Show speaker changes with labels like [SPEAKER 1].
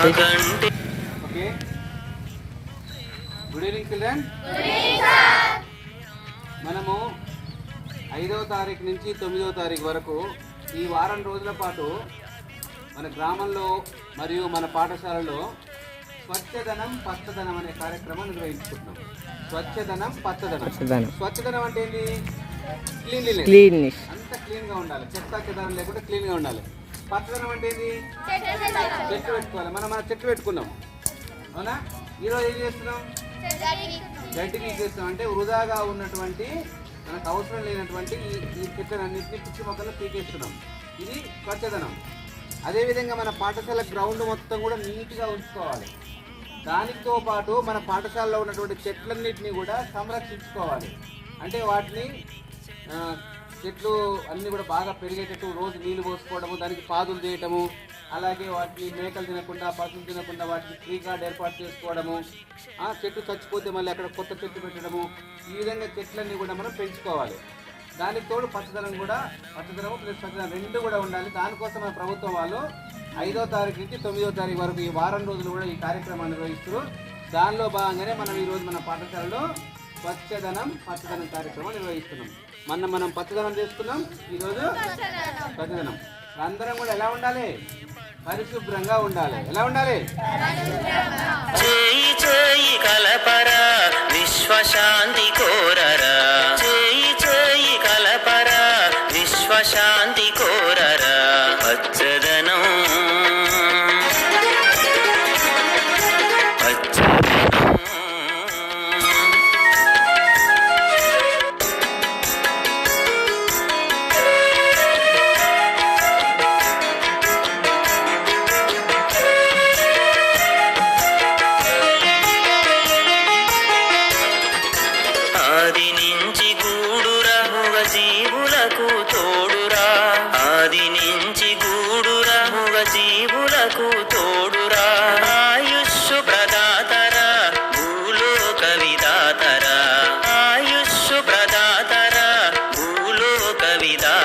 [SPEAKER 1] Okay. Good evening children మనము ఐదవ తారీఖు నుంచి తొమ్మిదవ తారీఖు వరకు ఈ వారం రోజుల పాటు మన గ్రామంలో మరియు మన పాఠశాలలో స్వచ్ఛదనం పచ్చదనం అనే కార్యక్రమం నిర్వహించుకుంటున్నాం. స్వచ్ఛదనం పచ్చదనం. స్వచ్ఛదనం అంటే ఏంటి? క్లీన్లీనెస్ అంతా క్లీన్గా ఉండాలి. చెత్త చెదారం లేకుండా క్లీన్గా ఉండాలి. పచ్చదనం అంటే చెట్టు పెట్టుకోవాలి. మనం మన చెట్టు పెట్టుకున్నాం. అవునా? ఈరోజు ఏం చేస్తున్నాం? గడ్డి తీసేస్తాం అంటే వృధాగా ఉన్నటువంటి మనకు అవసరం లేనటువంటి ఈ ఈ చెట్లన్నింటినీ పిచ్చి మొక్కలు పీకేస్తున్నాం. ఇది స్వచ్ఛదనం అదేవిధంగా మన పాఠశాల గ్రౌండ్ మొత్తం కూడా నీట్గా ఉంచుకోవాలి. దానితో పాటు మన పాఠశాలలో ఉన్నటువంటి చెట్లన్నింటినీ కూడా సంరక్షించుకోవాలి. అంటే వాటిని చెట్లు అన్నీ కూడా బాగా పెరిగేటట్టు రోజు నీళ్ళు పోసుకోవడము దానికి పాదులు చేయటము అలాగే వాటిని మేకలు తినకుండా పశువులు తినకుండా వాటికి ట్రీ గార్డ్ ఏర్పాటు చేసుకోవడము ఆ చెట్టు చచ్చిపోతే మళ్ళీ అక్కడ కొత్త చెట్టు పెట్టడము ఈ విధంగా చెట్లన్నీ కూడా మనం పెంచుకోవాలి. దానికి తోడు పచ్చదనం కూడా పచ్చదనం ప్లస్ పచ్చదనం రెండు కూడా ఉండాలి. దానికోసం మన ప్రభుత్వం వాళ్ళు ఐదో తారీఖు నుంచి తొమ్మిదో తారీఖు వరకు ఈ వారం రోజులు కూడా ఈ కార్యక్రమాన్ని నిర్వహిస్తారు దానిలో భాగంగానే మనం ఈరోజు మన పాఠశాలలో స్వచ్ఛదనం పచ్చదనం కార్యక్రమం నిర్వహిస్తున్నాం. మొన్న మనం పచ్చదనం చేసుకున్నాం ఈరోజు పచ్చదనం. అందరం కూడా ఎలా ఉండాలి? పరిశుభ్రంగా ఉండాలి. ఎలా ఉండాలి?
[SPEAKER 2] చేయి చేయి కలపరా విశ్వశాంతి కోరరా. చేయి చేయి కలపరా విశ్వశాంతి కోరరా. పచ్చదనం పచ్చదనం జీవులకు తోడురా. ఆది నుంచి గూడురా ముగ జీవులకు తోడురా. ఆయుష్షు ప్రదాతరా. భూలో విదాతరా. ఆయుష్షు ప్రదాతరా. భూలో విదా